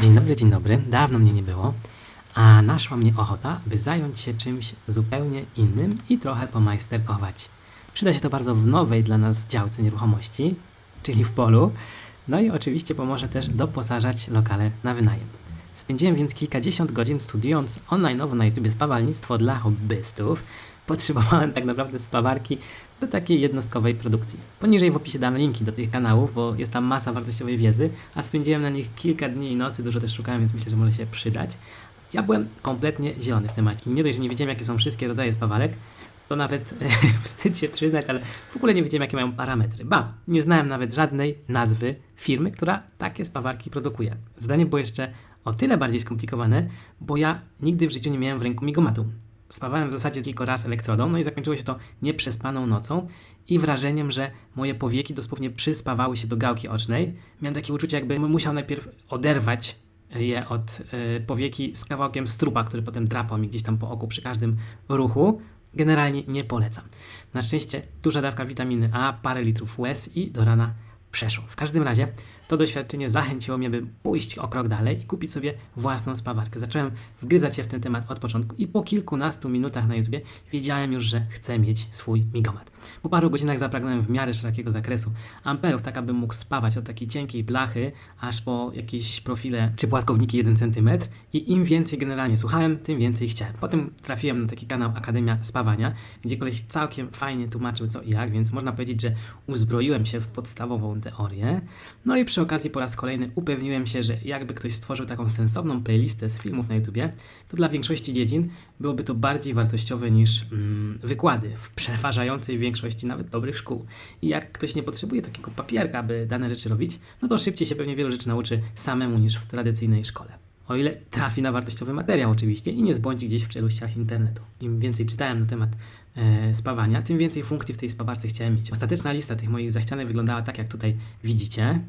Dzień dobry, dzień dobry. Dawno mnie nie było, a naszła mnie ochota, by zająć się czymś zupełnie innym i trochę pomajsterkować. Przyda się to bardzo w nowej dla nas działce nieruchomości, czyli w polu. No i oczywiście pomoże też doposażać lokale na wynajem. Spędziłem więc kilkadziesiąt godzin studiując online'owo na YouTube spawalnictwo dla hobbystów. Potrzebowałem tak naprawdę spawarki do takiej jednostkowej produkcji. Poniżej w opisie dam linki do tych kanałów, bo jest tam masa wartościowej wiedzy, a spędziłem na nich kilka dni i nocy, dużo też szukałem, więc myślę, że może się przydać. Ja byłem kompletnie zielony w temacie. Nie dość, że nie wiedziałem, jakie są wszystkie rodzaje spawarek, to nawet wstyd się przyznać, ale w ogóle nie wiedziałem, jakie mają parametry. Ba, nie znałem nawet żadnej nazwy firmy, która takie spawarki produkuje. Zadanie było jeszcze o tyle bardziej skomplikowane, bo ja nigdy w życiu nie miałem w ręku migomatu. Spawałem w zasadzie tylko raz elektrodą, no i zakończyło się to nieprzespaną nocą i wrażeniem, że moje powieki dosłownie przyspawały się do gałki ocznej. Miałem takie uczucie, jakbym musiał najpierw oderwać je od y, powieki z kawałkiem strupa, który potem drapał mi gdzieś tam po oku przy każdym ruchu. Generalnie nie polecam. Na szczęście duża dawka witaminy A, parę litrów łez i do rana przeszło. W każdym razie to doświadczenie zachęciło mnie, by pójść o krok dalej i kupić sobie własną spawarkę. Zacząłem wgryzać się w ten temat od początku i po kilkunastu minutach na YouTubie wiedziałem już, że chcę mieć swój migomat. Po paru godzinach zapragnąłem w miarę szerokiego zakresu amperów, tak abym mógł spawać od takiej cienkiej blachy, aż po jakieś profile czy płaskowniki 1 cm i im więcej generalnie słuchałem, tym więcej chciałem. Potem trafiłem na taki kanał Akademia Spawania, gdzie koleś całkiem fajnie tłumaczył co i jak, więc można powiedzieć, że uzbroiłem się w podstawową teorię. No i przy okazji po raz kolejny upewniłem się, że jakby ktoś stworzył taką sensowną playlistę z filmów na YouTubie, to dla większości dziedzin byłoby to bardziej wartościowe niż mm, wykłady w przeważającej większości nawet dobrych szkół. I jak ktoś nie potrzebuje takiego papierka, by dane rzeczy robić, no to szybciej się pewnie wielu rzeczy nauczy samemu niż w tradycyjnej szkole. O ile trafi na wartościowy materiał oczywiście i nie zbłądzi gdzieś w czeluściach internetu. Im więcej czytałem na temat e, spawania, tym więcej funkcji w tej spawarce chciałem mieć. Ostateczna lista tych moich zachcianek wyglądała tak, jak tutaj widzicie.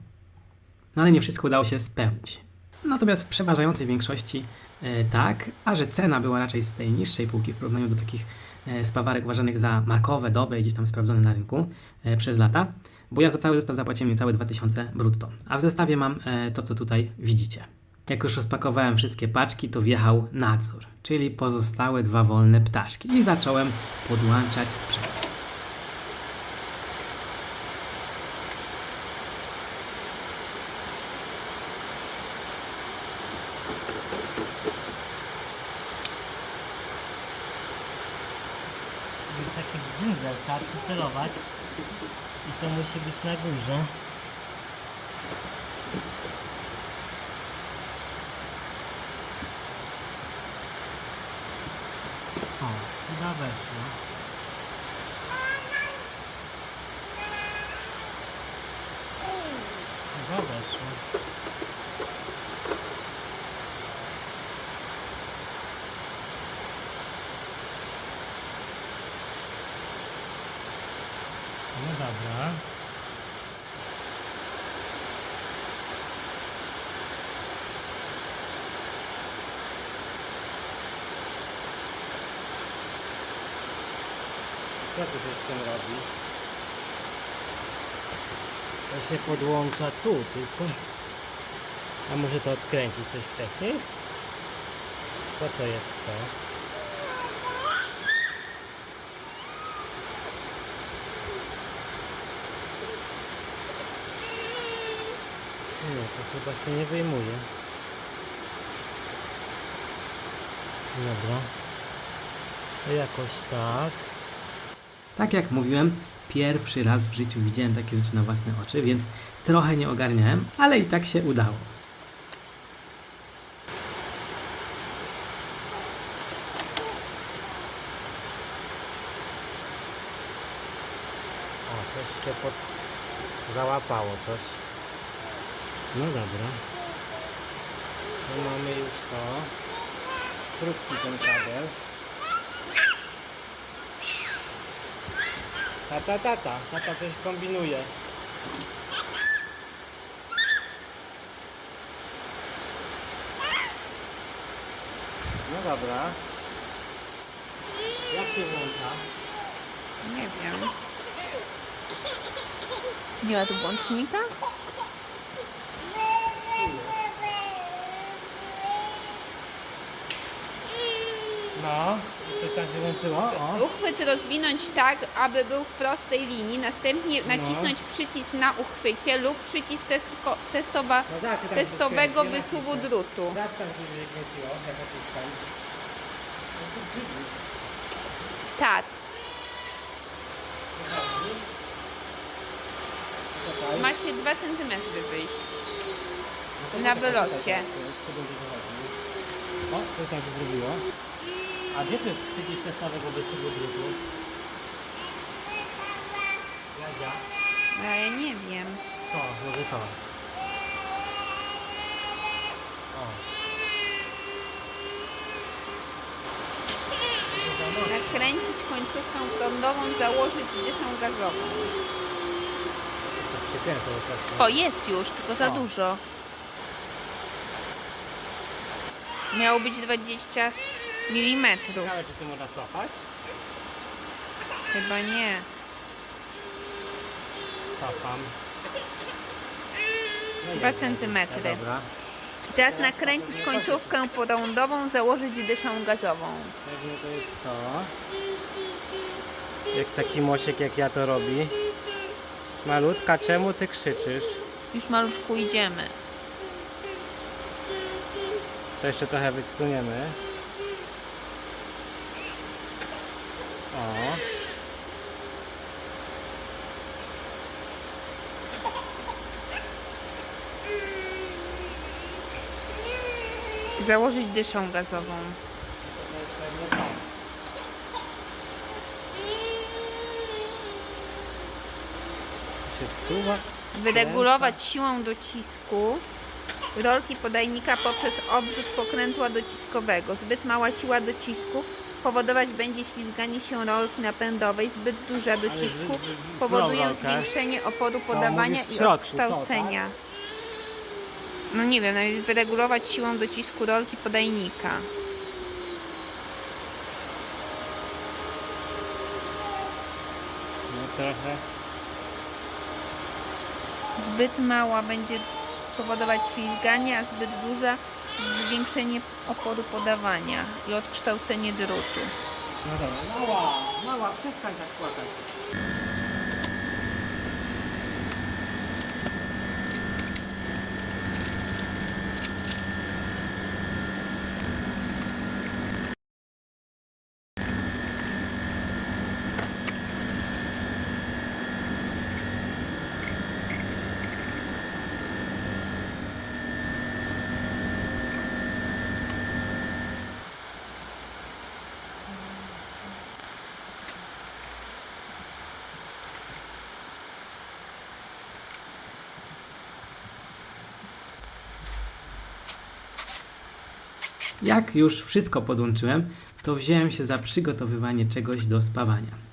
No ale nie wszystko udało się spełnić. Natomiast w przeważającej większości e, tak, a że cena była raczej z tej niższej półki w porównaniu do takich e, spawarek uważanych za markowe, dobre gdzieś tam sprawdzone na rynku e, przez lata, bo ja za cały zestaw zapłaciłem niecałe 2000 brutto. A w zestawie mam e, to, co tutaj widzicie. Jak już rozpakowałem wszystkie paczki, to wjechał nadzór, czyli pozostałe dwa wolne ptaszki i zacząłem podłączać sprzęt. jest taki dzyndzel, trzeba przycelować i to musi być na górze. O, chyba weszło. Chyba weszło. No dobra. Co tu się z tym robi? To się podłącza tu, tylko... A może to odkręcić coś wcześniej? Po co jest to? Nie, to chyba się nie wyjmuje. Dobra. To jakoś tak. Tak jak mówiłem, pierwszy raz w życiu widziałem takie rzeczy na własne oczy, więc trochę nie ogarniałem, ale i tak się udało. O, coś się pod... załapało, coś. No dobra. Tu mamy już to. Krótki ten kabel. Tata, tata, tata coś kombinuje. No dobra. Jak się włącza? Nie wiem. Nie ma tu włącznika? No, tak się włączyło, o. Uchwyt rozwinąć tak, aby był w prostej linii. Następnie No. nacisnąć przycisk na uchwycie lub przycisk testo, testowa, No zobacz, czy tam się testowego skręci, wysuwu nacisnę. drutu. Zobacz, tam się wykręciło, jak naciskam. No to. Tak, Wychodzi. Czekaj. ma się 2 cm wyjść. No to na czekaj, wylocie. czekaj, czekaj, to będzie wychodził. O, coś tam się zrobiło. A gdzie to jest przycisk testowego wysuwu drutu? Jadzia? Ale nie wiem. To, może to. O. Nakręcić końcówkę prądową, założyć dyszą gazową. Kręcą, tak się. O, jest już, tylko za O. dużo. Miało być 20 mm. Ciekawe, czy tu można cofać? Chyba nie. Cofam. No Dwa jest, centymetry. Dobra. Teraz nakręcić końcówkę prądową, założyć dyszą gazową. Pewnie to jest to. Jak taki mosiek jak ja to robi. Malutka, czemu ty krzyczysz? Już maluszku idziemy. To jeszcze trochę wysuniemy. O. Założyć dyszą gazową. To się wsuwa. Wyregulować siłę docisku rolki podajnika poprzez obrót pokrętła dociskowego. Zbyt mała siła docisku powodować będzie ślizganie się rolki napędowej. Zbyt z- z- powoduje rolkę. zwiększenie oporu podawania mówisz w i odkształcenia. No nie wiem, no, wyregulować siłę docisku rolki podajnika. No trochę. Zbyt mała będzie powodować ślizganie, a zbyt duża zwiększenie oporu podawania i odkształcenie drutu. Mała, mała, przestań tak płakać. Jak już wszystko podłączyłem, to wziąłem się za przygotowywanie czegoś do spawania.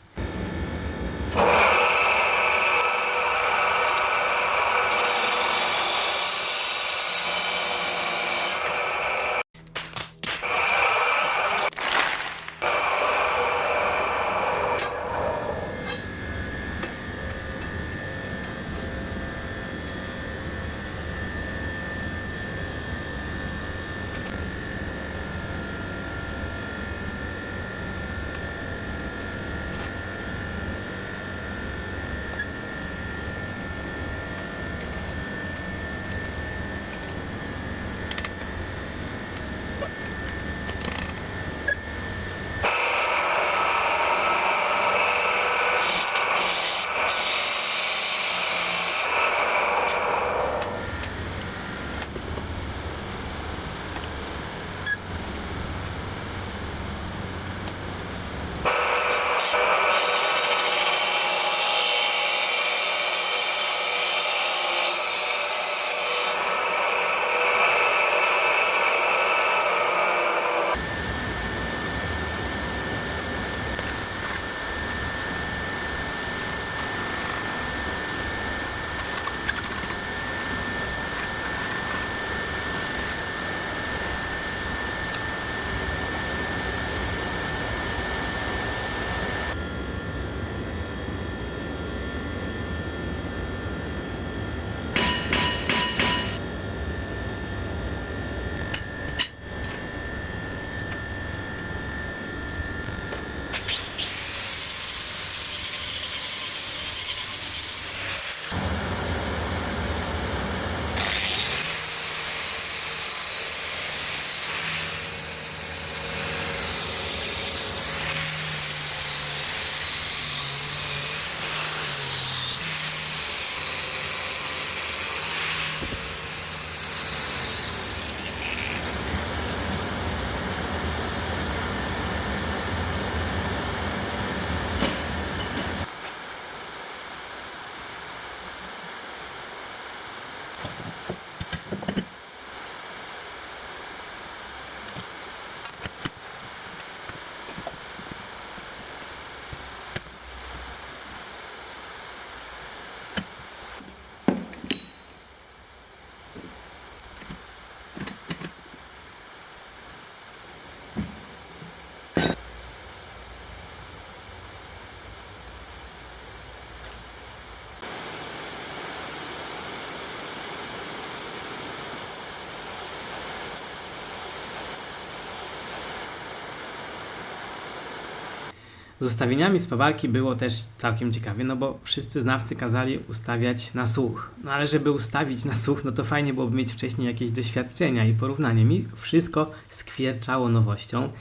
Z ustawieniami spawarki było też całkiem ciekawie, no bo wszyscy znawcy kazali ustawiać na słuch. No ale żeby ustawić na słuch, no to fajnie byłoby mieć wcześniej jakieś doświadczenia i porównanie. Mi wszystko skwierczało nowością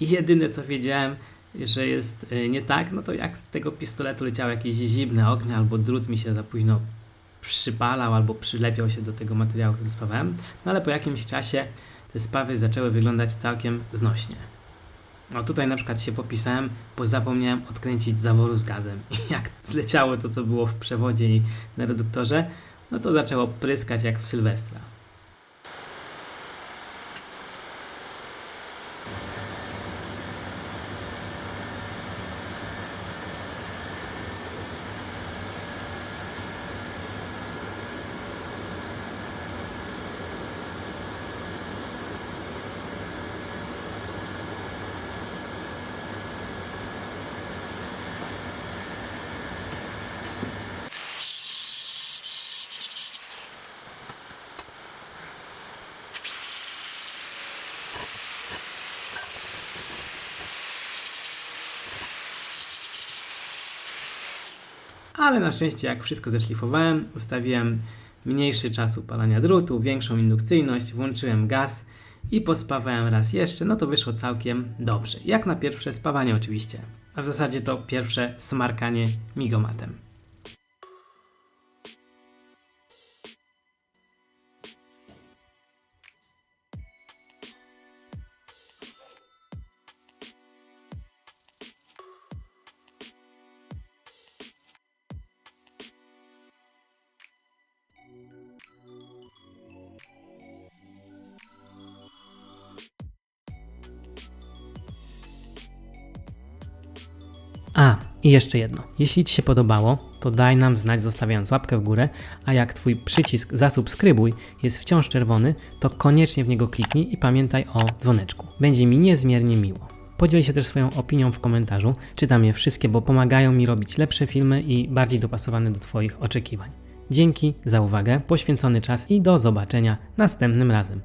i jedyne co wiedziałem, że jest y, nie tak, no to jak z tego pistoletu leciało jakieś zimne ognie albo drut mi się za późno przypalał albo przylepiał się do tego materiału, który spawałem. No ale po jakimś czasie te spawy zaczęły wyglądać całkiem znośnie. No tutaj na przykład się popisałem, bo zapomniałem odkręcić zaworu z gazem. I jak zleciało to, co było w przewodzie i na reduktorze, no to zaczęło pryskać jak w Sylwestra. Ale na szczęście, jak wszystko zeszlifowałem, ustawiłem mniejszy czas upalania drutu, większą indukcyjność, włączyłem gaz i pospawałem raz jeszcze, no to wyszło całkiem dobrze. Jak na pierwsze spawanie oczywiście. A w zasadzie to pierwsze smarkanie migomatem. A, i jeszcze jedno. Jeśli Ci się podobało, to daj nam znać zostawiając łapkę w górę, a jak Twój przycisk zasubskrybuj jest wciąż czerwony, to koniecznie w niego kliknij i pamiętaj o dzwoneczku. Będzie mi niezmiernie miło. Podziel się też swoją opinią w komentarzu. Czytam je wszystkie, bo pomagają mi robić lepsze filmy i bardziej dopasowane do Twoich oczekiwań. Dzięki za uwagę, poświęcony czas i do zobaczenia następnym razem.